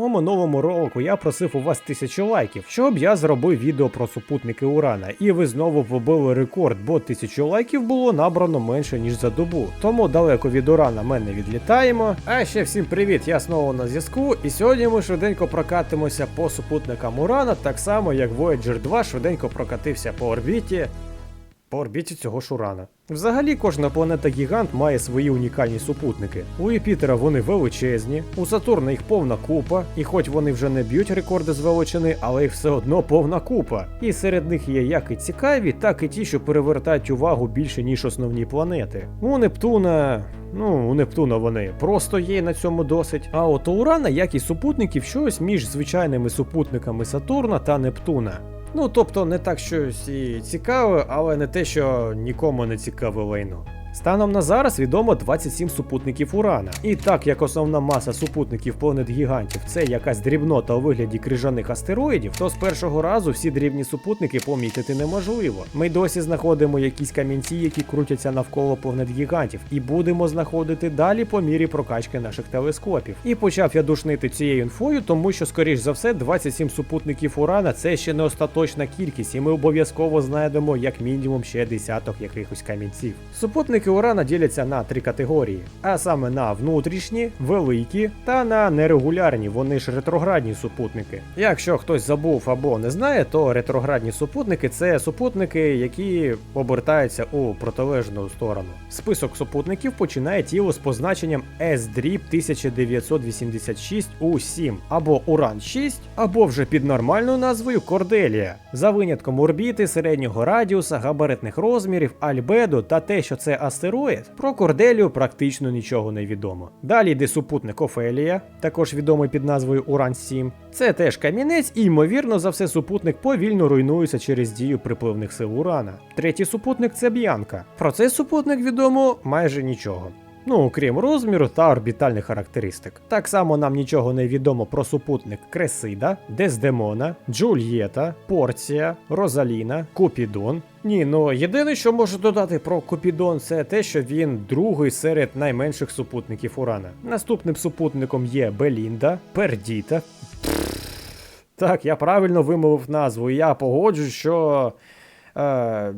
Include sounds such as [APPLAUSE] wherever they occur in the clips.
У минулому ролику я просив у вас тисячу лайків, щоб я зробив відео про супутники Урана, і ви знову побили рекорд, бо тисячу лайків було набрано менше ніж за добу. Тому далеко від Урана ми не відлітаємо. А ще всім привіт, я знову на зв'язку. І сьогодні ми швиденько прокатимося по супутникам Урана, так само як Voyager 2 швиденько прокатився по орбіті. По орбіті цього ж Урана. Взагалі, кожна планета гігант має свої унікальні супутники. У Юпітера вони величезні, у Сатурна їх повна купа, і хоч вони вже не б'ють рекорди з величини, але їх все одно повна купа. І серед них є як і цікаві, так і ті, що перевертають увагу більше, ніж основні планети. У Нептуна. Ну, у Нептуна вони просто є на цьому досить. А от у Урана якість супутників щось між звичайними супутниками Сатурна та Нептуна. Ну, тобто не так щось і цікаве, але не те, що нікому не цікаве лайно. Станом на зараз відомо 27 супутників Урана. І так як основна маса супутників планет гігантів це якась дрібнота у вигляді крижаних астероїдів, то з першого разу всі дрібні супутники помітити неможливо. Ми досі знаходимо якісь камінці, які крутяться навколо планет гігантів, і будемо знаходити далі по мірі прокачки наших телескопів. І почав я душнити цією інфою, тому що, скоріш за все, 27 супутників Урана це ще не остаточна кількість, і ми обов'язково знайдемо як мінімум ще десяток якихось камінців. Супутники Урана діляться на три категорії: а саме на внутрішні, великі та на нерегулярні, вони ж ретроградні супутники. Якщо хтось забув або не знає, то ретроградні супутники це супутники, які обертаються у протилежну сторону. Список супутників починає тіло з позначенням S-DRIP 1986 U7 або Уран 6, або вже під нормальною назвою Корделія, за винятком орбіти, середнього радіуса, габаритних розмірів, альбедо та те, що це астероїд, про Корделію практично нічого не відомо. Далі йде супутник Офелія, також відомий під назвою Уран 7. Це теж камінець, і ймовірно за все супутник повільно руйнується через дію припливних сил Урана. Третій супутник це Б'янка. Про цей супутник відомо майже нічого. Ну, окрім розміру та орбітальних характеристик. Так само нам нічого не відомо про супутник Кресида, Дездемона, Джульєта, Порція, Розаліна, Купідон. Ні, ну єдине, що можу додати про Купідон, це те, що він другий серед найменших супутників Урана. Наступним супутником є Белінда, Пердіта. Так, я правильно вимовив назву, і я погоджуюсь, що. Е,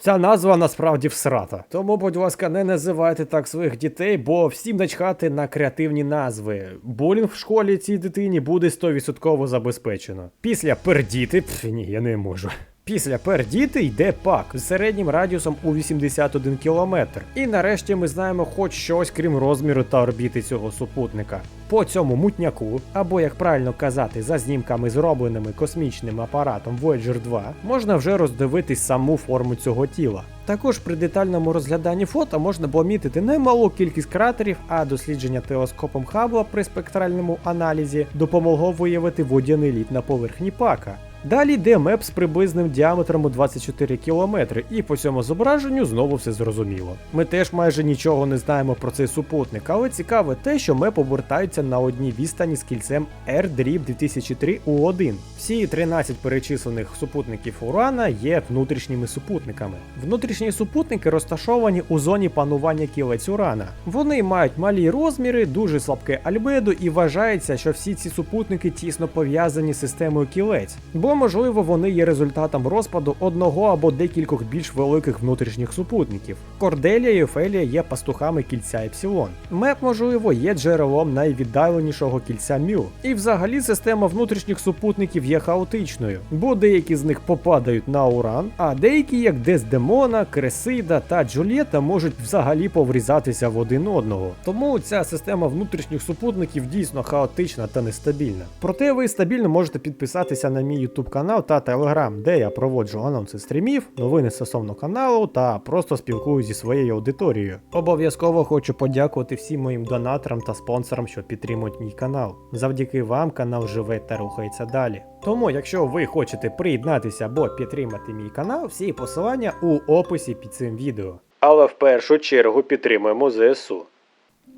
Ця назва насправді всрата. Тому, будь ласка, не називайте так своїх дітей, бо всім начхати на креативні назви. Булінг в школі цій дитині буде 100% забезпечено. Після пердіти, пф, ні, я не можу. Після пердіти йде пак з середнім радіусом у 81 км. І нарешті ми знаємо хоч щось крім розміру та орбіти цього супутника. По цьому мутняку, або як правильно казати, за знімками зробленими космічним апаратом Voyager 2, можна вже роздивитись саму форму цього тіла. Також при детальному розгляданні фото можна помітити немалу кількість кратерів, а дослідження телескопом Хаббла при спектральному аналізі допомогло виявити водяний лід на поверхні пака. Далі йде меп з приблизним діаметром у 24 км, і по цьому зображенню знову все зрозуміло. Ми теж майже нічого не знаємо про цей супутник, але цікаве те, що меп обертається на одній відстані з кільцем R-DRIP 2003 U1. Всі 13 перечислених супутників Урана є внутрішніми супутниками. Внутрішні супутники розташовані у зоні панування кілець Урана. Вони мають малі розміри, дуже слабке альбедо і вважається, що всі ці супутники тісно пов'язані з системою кілець, бо можливо вони є результатом розпаду одного або декількох більш великих внутрішніх супутників. Корделія і Офелія є пастухами кільця Епсилон. Меп, можливо, є джерелом найвіддаленішого кільця Мю. І взагалі система внутрішніх супутників є хаотичною, бо деякі з них попадають на Уран, а деякі, як Дездемона, Кресида та Джульєта, можуть взагалі поврізатися в один одного. Тому ця система внутрішніх супутників дійсно хаотична та нестабільна. Проте ви стабільно можете підписатися на мій YouTube канал та Telegram, де я проводжу анонси стрімів, новини стосовно каналу та просто спілкуюсь зі своєю аудиторією. Обов'язково хочу подякувати всім моїм донаторам та спонсорам, що підтримують мій канал. Завдяки вам канал живе та рухається далі. Тому, якщо ви хочете приєднатися або підтримати мій канал, всі посилання у описі під цим відео. Але в першу чергу підтримуємо ЗСУ.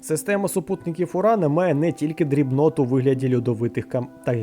Система супутників Урана має не тільки дрібноту у вигляді льодовитих кам... та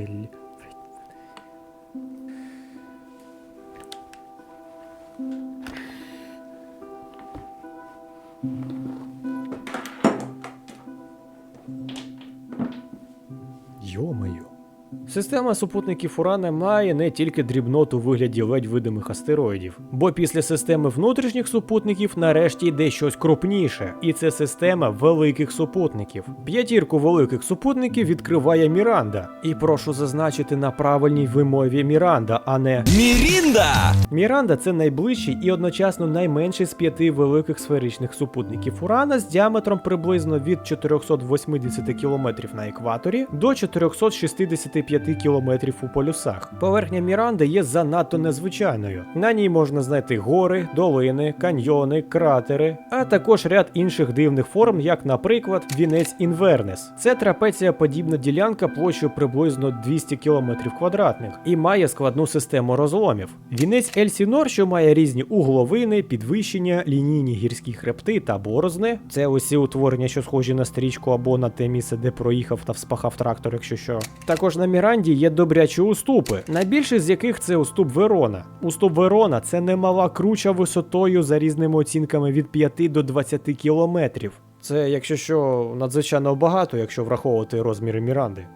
Система супутників Урана має не тільки дрібноту у вигляді ледь видимих астероїдів, бо після системи внутрішніх супутників нарешті йде щось крупніше, і це система великих супутників. П'ятірку великих супутників відкриває Міранда. І прошу зазначити на правильній вимові Міранда, а не Мірінда! Міранда це найближчий і одночасно найменший з п'яти великих сферичних супутників Урана з діаметром приблизно від 480 км на екваторі до 465 км у полюсах. Поверхня Міранди є занадто незвичайною. На ній можна знайти гори, долини, каньйони, кратери, а також ряд інших дивних форм, як, наприклад, вінець Інвернес. Це трапеція подібна ділянка площею приблизно 200 км квадратних і має складну систему розломів. Вінець Ельсінор, що має різні угловини, підвищення, лінійні гірські хребти та борозни. Це усі утворення, що схожі на стрічку або на те місце, де проїхав та вспахав трактор, якщо що. Також на Міранді є добрячі уступи, найбільший з яких це уступ Верона. Уступ Верона це немала круча висотою за різними оцінками від 5 до 20 кілометрів. Це, якщо що, надзвичайно багато, якщо враховувати розміри Міранди.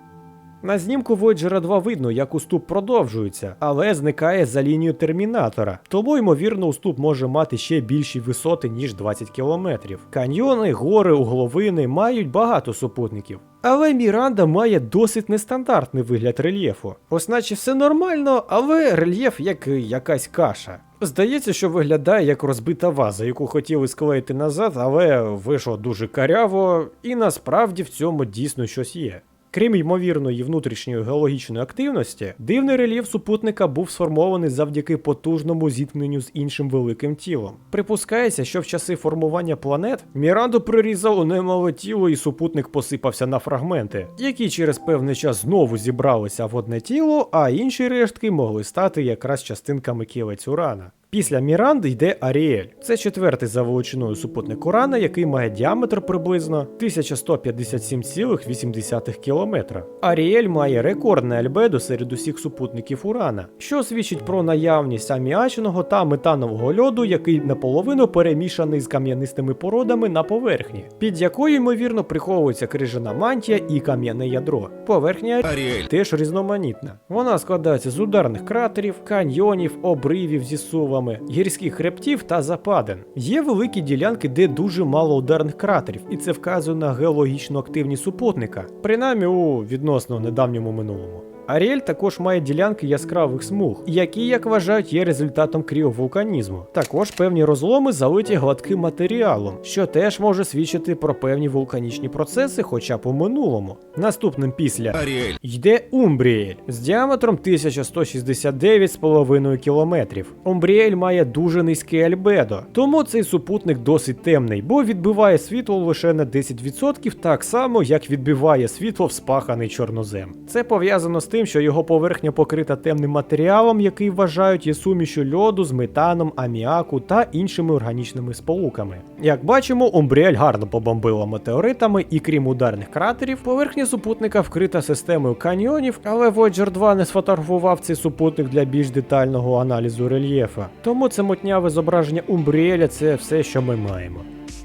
На знімку Voyager 2 видно, як уступ продовжується, але зникає за лінією термінатора. Тому, ймовірно, уступ може мати ще більші висоти, ніж 20 кілометрів. Каньйони, гори, угловини мають багато супутників. Але Міранда має досить нестандартний вигляд рельєфу. Ось все нормально, але рельєф як якась каша. Здається, що виглядає як розбита ваза, яку хотіли склеїти назад, але вийшло дуже каряво, і насправді в цьому дійсно щось є. Крім ймовірної внутрішньої геологічної активності, дивний рельєф супутника був сформований завдяки потужному зіткненню з іншим великим тілом. Припускається, що в часи формування планет Міранду прирізало немале тіло, і супутник посипався на фрагменти, які через певний час знову зібралися в одне тіло, а інші рештки могли стати якраз частинками кілець Урана. Після Міранди йде Аріель. Це четвертий за величиною супутник Урана, який має діаметр приблизно 1157,8 км. Аріель має рекордне альбедо серед усіх супутників Урана, що свідчить про наявність аміачного та метанового льоду, який наполовину перемішаний з кам'янистими породами на поверхні, під якою ймовірно приховується крижана мантія і кам'яне ядро. Поверхня Аріель. теж різноманітна. Вона складається з ударних кратерів, каньйонів, обривів зі сувами, гірських хребтів та западин. Є великі ділянки, де дуже мало ударних кратерів, і це вказує на геологічну активність супутника, принаймні у відносно недавньому минулому. Аріель також має ділянки яскравих смуг, які, як вважають, є результатом кріовулканізму. Також певні розломи залиті гладким матеріалом, що теж може свідчити про певні вулканічні процеси, хоча у минулому. Наступним після Аріель. Йде Умбріель з діаметром 1169,5 кілометрів. Умбріель має дуже низьке альбедо, тому цей супутник досить темний, бо відбиває світло лише на 10%, так само як відбиває світло вспаханий чорнозем. Це пов'язано з тим, що його поверхня покрита темним матеріалом, який вважають є сумішю льоду з метаном, аміаку та іншими органічними сполуками. Як бачимо, Умбріель гарно побомбила метеоритами, і крім ударних кратерів, поверхня супутника вкрита системою каньйонів, але Voyager 2 не сфотографував цей супутник для більш детального аналізу рельєфа. Тому це мотняве зображення Умбріеля це все, що ми маємо.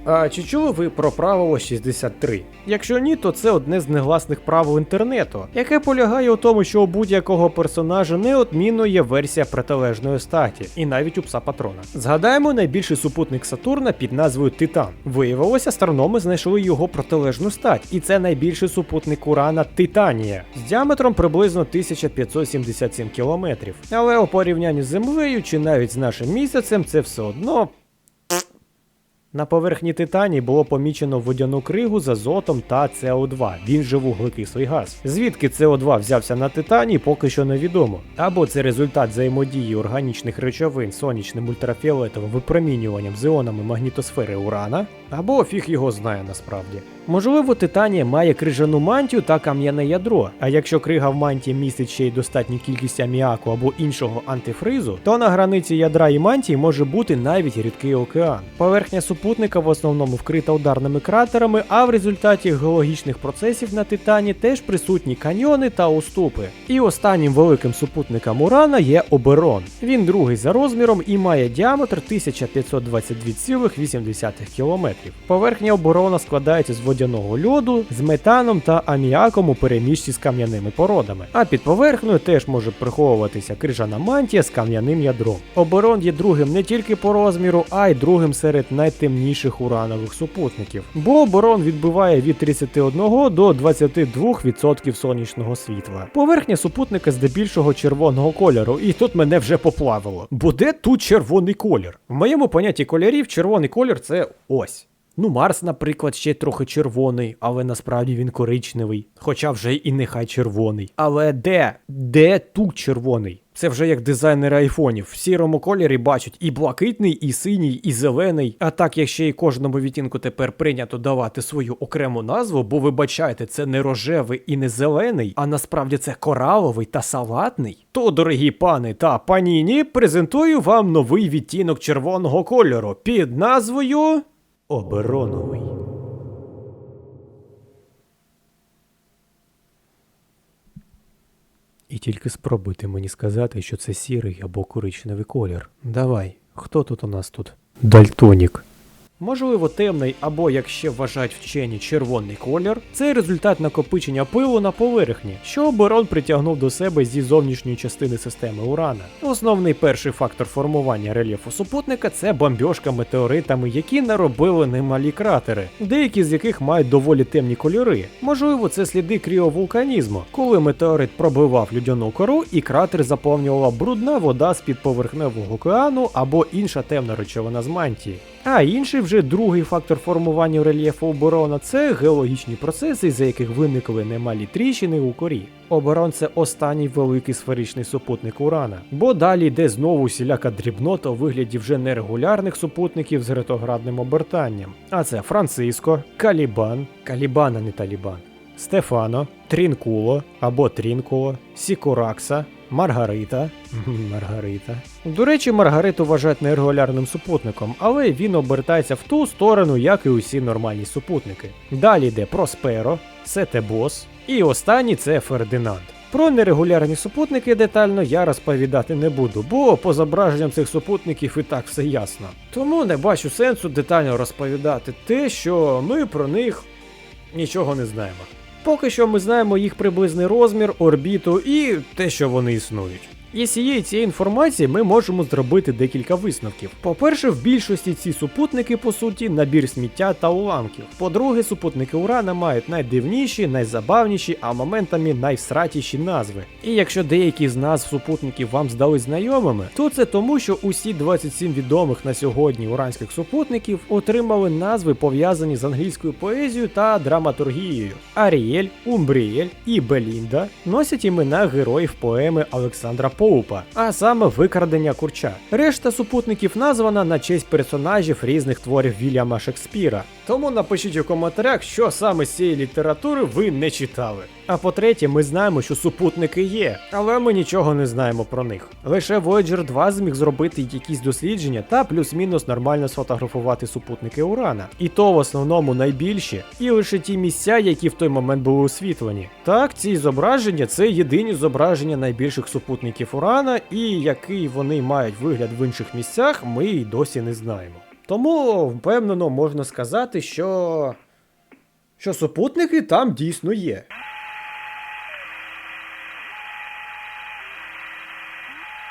А чи чули ви про правило 63? Якщо ні, то це одне з негласних правил інтернету, яке полягає у тому, що у будь-якого персонажа неодмінно є версія протилежної статі, і навіть у пса патрона. Згадаємо найбільший супутник Сатурна під назвою Титан. Виявилося, астрономи знайшли його протилежну стать, і це найбільший супутник Урана Титанія з діаметром приблизно 1577 кілометрів. Але у порівнянні з Землею чи навіть з нашим місяцем це все одно на поверхні Титані було помічено водяну кригу з азотом та СО2, він же вуглекислий газ. Звідки СО2 взявся на Титані, поки що невідомо. Або це результат взаємодії органічних речовин сонячним ультрафіолетовим випромінюванням з іонами магнітосфери Урана, або фіг його знає насправді. Можливо, Титанія має крижану мантію та кам'яне ядро. А якщо крига в мантії містить ще й достатню кількість аміаку або іншого антифризу, то на границі ядра і мантії може бути навіть рідкий океан. Поверхня супутника в основному вкрита ударними кратерами, а в результаті геологічних процесів на Титані теж присутні каньйони та уступи. І останнім великим супутником Урана є Оберон. Він другий за розміром і має діаметр 1522,8 км. Поверхня оборона складається з водяного льоду, з метаном та аміаком у переміжці з кам'яними породами. А під поверхнею теж може приховуватися крижана мантія з кам'яним ядром. Оборон є другим не тільки по розміру, а й другим серед найтемніших уранових супутників. Бо оборон відбиває від 31 до 22% сонячного світла. Поверхня супутника здебільшого червоного кольору, і тут мене вже поплавило. Бо де тут червоний колір? В моєму понятті кольорів червоний колір це ось. Ну, Марс, наприклад, ще трохи червоний, але насправді він коричневий. Хоча вже і нехай червоний. Але де? Де тут червоний? Це вже як дизайнери айфонів. В сірому кольорі бачать і блакитний, і синій, і зелений. А так як ще й кожному відтінку тепер прийнято давати свою окрему назву, бо вибачайте, це не рожевий і не зелений, а насправді це кораловий та салатний. То, дорогі пани та паніні, презентую вам новий відтінок червоного кольору під назвою Обероновий. І тільки спробуйте мені сказати, що це сірий або коричневий колір. Давай, хто тут у нас тут? Дальтонік. Можливо, темний або, як ще вважають вчені, червоний колір це результат накопичення пилу на поверхні, що оборон притягнув до себе зі зовнішньої частини системи Урана. Основний перший фактор формування рельєфу супутника це бомбьошка метеоритами, які наробили немалі кратери, деякі з яких мають доволі темні кольори. Можливо, це сліди кріовулканізму, коли метеорит пробивав людяну кору і кратер заповнювала брудна вода з під поверхневого океану або інша темна речовина з мантії. А інший вже другий фактор формування рельєфу оборона це геологічні процеси, за яких виникли немалі тріщини у корі. Оборон це останній великий сферичний супутник Урана, бо далі йде знову усіляка дрібнота у вигляді вже нерегулярних супутників з ретроградним обертанням. А це Франциско, Калібан, Калібан, а не Талібан, Стефано, Трінкуло або Трінкуло, Сікуракса, Маргарита. [LAUGHS] Маргарита. До речі, Маргариту вважають нерегулярним супутником, але він обертається в ту сторону, як і усі нормальні супутники. Далі йде Просперо, Сетебос, і останній це Фердинанд. Про нерегулярні супутники детально я розповідати не буду, бо по зображенням цих супутників і так все ясно. Тому не бачу сенсу детально розповідати те, що ми про них нічого не знаємо. Поки що ми знаємо їх приблизний розмір, орбіту і те, що вони існують. І з цієї цієї інформації ми можемо зробити декілька висновків. По-перше, в більшості ці супутники, по суті, набір сміття та уламків. По-друге, супутники Урана мають найдивніші, найзабавніші, а моментами найвсратіші назви. І якщо деякі з назв супутників вам здались знайомими, то це тому, що усі 27 відомих на сьогодні уранських супутників отримали назви пов'язані з англійською поезією та драматургією. Аріель, Умбріель і Белінда носять імена героїв поеми Олександра Поупа, а саме викрадення курча. Решта супутників названа на честь персонажів різних творів Вільяма Шекспіра. Тому напишіть у коментарях, що саме з цієї літератури ви не читали. А по-третє, ми знаємо, що супутники є, але ми нічого не знаємо про них. Лише Voyager 2 зміг зробити якісь дослідження та плюс-мінус нормально сфотографувати супутники Урана. І то в основному найбільші, і лише ті місця, які в той момент були освітлені. Так, ці зображення це єдині зображення найбільших супутників Урана, і який вони мають вигляд в інших місцях, ми й досі не знаємо. Тому впевнено можна сказати, що. що супутники там дійсно є.